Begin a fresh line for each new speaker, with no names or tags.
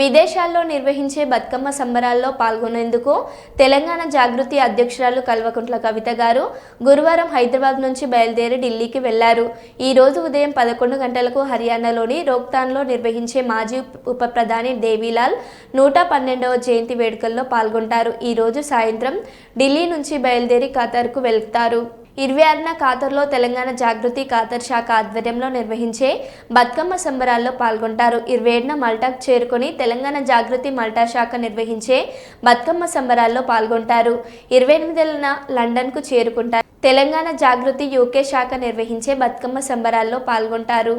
విదేశాల్లో నిర్వహించే బతుకమ్మ సంబరాల్లో పాల్గొనేందుకు తెలంగాణ జాగృతి అధ్యక్షురాలు కల్వకుంట్ల కవిత గారు గురువారం హైదరాబాద్ నుంచి బయలుదేరి ఢిల్లీకి వెళ్ళారు. ఈ రోజు ఉదయం పదకొండు గంటలకు హర్యానాలోని రోక్తాన్లో నిర్వహించే మాజీ ఉప ప్రధాని దేవీలాల్ నూట పన్నెండవ జయంతి వేడుకల్లో పాల్గొంటారు. ఈ రోజు సాయంత్రం ఢిల్లీ నుంచి బయలుదేరి ఖతార్కు వెళ్తారు. ఇరవై ఆరున ఖాతర్లో తెలంగాణ జాగృతి ఖాతర్ శాఖ ఆధ్వర్యంలో నిర్వహించే బతుకమ్మ సంబరాల్లో పాల్గొంటారు. ఇరవై ఏడున మల్టాకు చేరుకొని తెలంగాణ జాగృతి మల్టా శాఖ నిర్వహించే బతుకమ్మ సంబరాల్లో పాల్గొంటారు. ఇరవై ఎనిమిదిన లండన్కు చేరుకుంటారు. తెలంగాణ జాగృతి యూకే శాఖ నిర్వహించే బతుకమ్మ సంబరాల్లో పాల్గొంటారు.